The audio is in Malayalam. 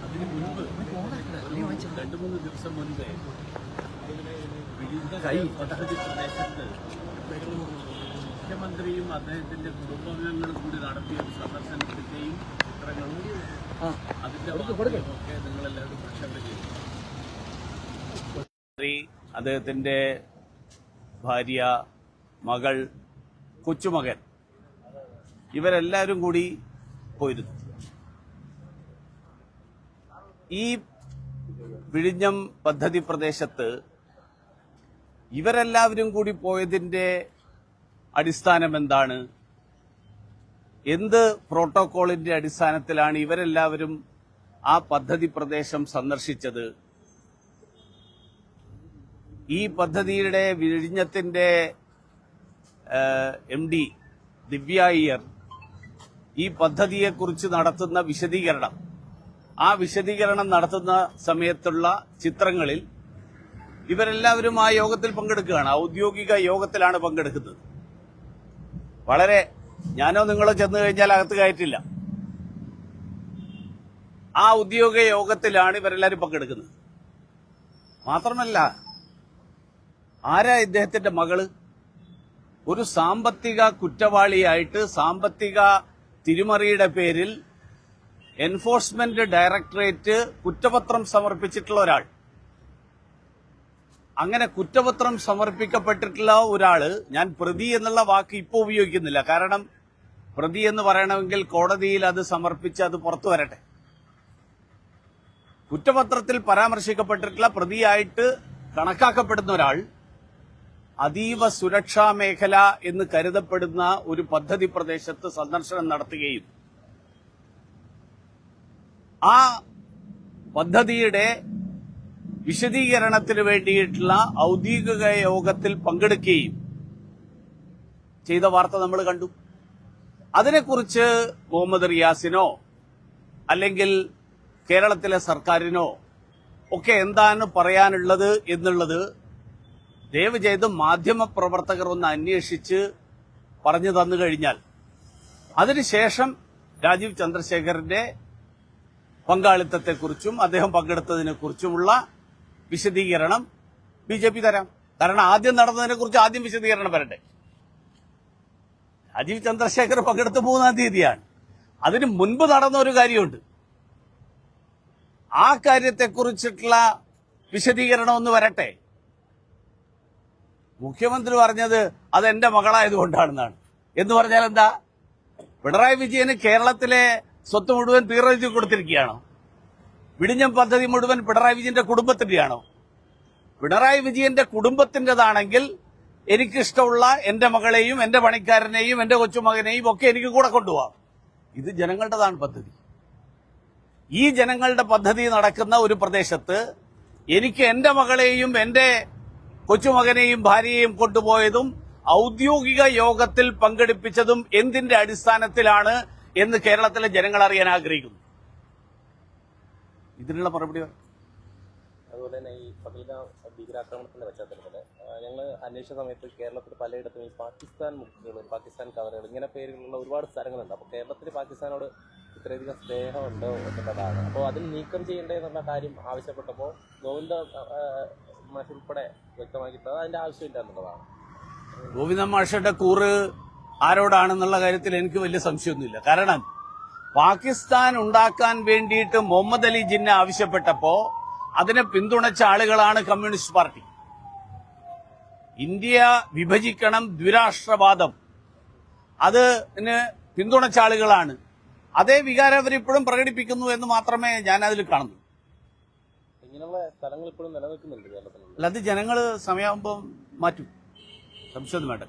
അതിന് മുൻപ് രണ്ട് മൂന്ന് ദിവസം മുൻപേ മുഖ്യമന്ത്രിയും അദ്ദേഹത്തിന്റെ കുടുംബാംഗങ്ങളും കൂടി നടത്തിയ ഒരു സന്ദർശനത്തിന്റെയും ചിത്രങ്ങളും അതിന്റെ ഒക്കെ നിങ്ങളെല്ലാവരും പ്രക്ഷേപണം ചെയ്തു അദ്ദേഹത്തിന്റെ ഭാര്യ മകൾ കൊച്ചുമകൻ. ഇവരെല്ലാവരും കൂടി പോയിരുന്നു. ഈ വിഴിഞ്ഞം പദ്ധതി പ്രദേശത്ത് ഇവരെല്ലാവരും കൂടി പോയതിന്റെ അടിസ്ഥാനം എന്താണ്? എന്ത് പ്രോട്ടോകോളിന്റെ അടിസ്ഥാനത്തിലാണ് ഇവരെല്ലാവരും ആ പദ്ധതി പ്രദേശം സന്ദർശിച്ചത്? ഈ പദ്ധതിയുടെ വിഴിഞ്ഞത്തിന്റെ എം ഡി ദിവ്യ അയ്യർ ഈ പദ്ധതിയെക്കുറിച്ച് നടത്തുന്ന വിശദീകരണം. ആ വിശദീകരണം നടത്തുന്ന സമയത്തുള്ള ചിത്രങ്ങളിൽ ഇവരെല്ലാവരും ആ യോഗത്തിൽ പങ്കെടുക്കുകയാണ്. ഔദ്യോഗിക യോഗത്തിലാണ് പങ്കെടുക്കുന്നത്. വളരെ ഞാനോ നിങ്ങളോ ചെന്ന് കഴിഞ്ഞാൽ അകത്ത് കയറ്റില്ല. ആ ഔദ്യോഗിക യോഗത്തിലാണ് ഇവരെല്ലാവരും പങ്കെടുക്കുന്നത്. മാത്രമല്ല ആരാ ഇദ്ദേഹത്തിന്റെ മകൾ? ഒരു സാമ്പത്തിക കുറ്റവാളിയായിട്ട് സാമ്പത്തിക തിരിമറിയുടെ പേരിൽ എൻഫോഴ്സ്മെന്റ് ഡയറക്ടറേറ്റ് കുറ്റപത്രം സമർപ്പിച്ചിട്ടുള്ള ഒരാൾ. അങ്ങനെ കുറ്റപത്രം സമർപ്പിക്കപ്പെട്ടിട്ടുള്ള ഒരാൾ ഞാൻ പ്രതി എന്നുള്ള വാക്ക് ഇപ്പോൾ ഉപയോഗിക്കുന്നില്ല. കാരണം പ്രതി എന്ന് പറയണമെങ്കിൽ കോടതിയിൽ അത് സമർപ്പിച്ച് അത് പുറത്തു വരട്ടെ. കുറ്റപത്രത്തിൽ പരാമർശിക്കപ്പെട്ടിട്ടുള്ള പ്രതിയായിട്ട് കണക്കാക്കപ്പെടുന്ന ഒരാൾ അതീവ സുരക്ഷാ മേഖല എന്ന് കരുതപ്പെടുന്ന ഒരു പദ്ധതി പ്രദേശത്ത് സന്ദർശനം നടത്തുകയും ആ പദ്ധതിയുടെ വിശദീകരണത്തിന് വേണ്ടിയിട്ടുള്ള ഔദ്യോഗിക യോഗത്തിൽ പങ്കെടുക്കുകയും ചെയ്ത വാർത്ത നമ്മൾ കണ്ടു. അതിനെക്കുറിച്ച് മുഹമ്മദ് റിയാസിനോ അല്ലെങ്കിൽ കേരളത്തിലെ സർക്കാരിനോ ഒക്കെ എന്താണ് പറയാനുള്ളത് എന്നുള്ളത് ദയവ് ചെയ്ത് മാധ്യമ പ്രവർത്തകർ ഒന്ന് അന്വേഷിച്ച് പറഞ്ഞു തന്നു കഴിഞ്ഞാൽ അതിനുശേഷം രാജീവ് ചന്ദ്രശേഖരന്റെ പങ്കാളിത്തത്തെക്കുറിച്ചും അദ്ദേഹം പങ്കെടുത്തതിനെക്കുറിച്ചുമുള്ള വിശദീകരണം ബി ജെ പി തരാം. കാരണം ആദ്യം നടന്നതിനെക്കുറിച്ച് ആദ്യം വിശദീകരണം വരട്ടെ. രാജീവ് ചന്ദ്രശേഖർ പങ്കെടുത്ത മൂന്നാം തീയതിയാണ്. അതിന് മുൻപ് നടന്ന ഒരു കാര്യമുണ്ട്. ആ കാര്യത്തെക്കുറിച്ചിട്ടുള്ള വിശദീകരണം ഒന്ന് വരട്ടെ. മുഖ്യമന്ത്രി പറഞ്ഞത് അത് എന്റെ മകളായതുകൊണ്ടാണെന്നാണ്. എന്ന് പറഞ്ഞാൽ എന്താ? പിണറായി വിജയന് കേരളത്തിലെ സ്വത്ത് മുഴുവൻ തീർച്ചയായും കൊടുത്തിരിക്കുകയാണോ? വിഴിഞ്ഞം പദ്ധതി മുഴുവൻ പിണറായി വിജയന്റെ കുടുംബത്തിന്റെയാണോ? പിണറായി വിജയന്റെ കുടുംബത്തിന്റേതാണെങ്കിൽ എനിക്കിഷ്ടമുള്ള എന്റെ മകളെയും എന്റെ പണിക്കാരനെയും എന്റെ കൊച്ചുമകനെയും ഒക്കെ എനിക്ക് കൂടെ കൊണ്ടുപോകാം ഇത് ജനങ്ങളുടേതാണ് പദ്ധതി. ഈ ജനങ്ങളുടെ പദ്ധതി നടക്കുന്ന ഒരു പ്രദേശത്ത് എനിക്ക് എന്റെ മകളെയും എന്റെ കൊച്ചുമകനെയും ഭാര്യയെയും കൊണ്ടുപോയതും ഔദ്യോഗിക യോഗത്തിൽ പങ്കെടുപ്പിച്ചതും എന്തിന്റെ അടിസ്ഥാനത്തിലാണ് എന്ന് കേരളത്തിലെ ജനങ്ങൾ അറിയാൻ ആഗ്രഹിക്കുന്നു. ഇതിനുള്ള മറുപടി. അതുപോലെ തന്നെ ഈ പഹൽഗാം ഭീകരാക്രമണത്തിന്റെ പശ്ചാത്തലത്തിൽ ഞങ്ങൾ അന്വേഷിച്ച സമയത്ത് കേരളത്തിൽ പലയിടത്തും ഈ പാകിസ്ഥാൻ മുക്കുകൾ പാകിസ്ഥാൻ കവറുകൾ ഇങ്ങനെ പേരുകളുള്ള ഒരുപാട് സ്ഥലങ്ങളുണ്ട്. അപ്പോൾ കേരളത്തിൽ പാകിസ്ഥാനോട് ഇത്രയധികം സ്നേഹമുണ്ടോ എന്നുള്ളതാണ്. അപ്പോൾ അതിൽ നീക്കം ചെയ്യേണ്ടതെന്നുള്ള കാര്യം ആവശ്യപ്പെട്ടപ്പോൾ ഗോവിന്ദ ഉൾപ്പെടെ വ്യക്തമാക്കിയിട്ട് അതിന്റെ ആവശ്യമില്ല എന്നുള്ളതാണ്. ഗോവിന്ദൻ മാഷയുടെ കൂറ് ആരോടാണെന്നുള്ള കാര്യത്തിൽ എനിക്ക് വലിയ സംശയമൊന്നുമില്ല. കാരണം പാകിസ്ഥാൻ ഉണ്ടാക്കാൻ വേണ്ടിയിട്ട് മുഹമ്മദ് അലി ജിന്ന ആവശ്യപ്പെട്ടപ്പോ അതിനെ പിന്തുണച്ച ആളുകളാണ് കമ്മ്യൂണിസ്റ്റ് പാർട്ടി. ഇന്ത്യ വിഭജിക്കണം ദ്വിരാഷ്ട്രവാദം. അതിന് പിന്തുണച്ച ആളുകളാണ്. അതേ വികാരം അവരിപ്പോഴും പ്രകടിപ്പിക്കുന്നു എന്ന് മാത്രമേ ഞാൻ അതിൽ കാണുന്നു ഇങ്ങനെയുള്ള സ്ഥലങ്ങൾ ഇപ്പോഴും നിലനിൽക്കുന്നുണ്ട് കേരളത്തിലുണ്ട്. അല്ലാതെ ജനങ്ങൾ സമയമാകുമ്പോൾ മാറ്റും. സംശയമൊന്നും വേണ്ട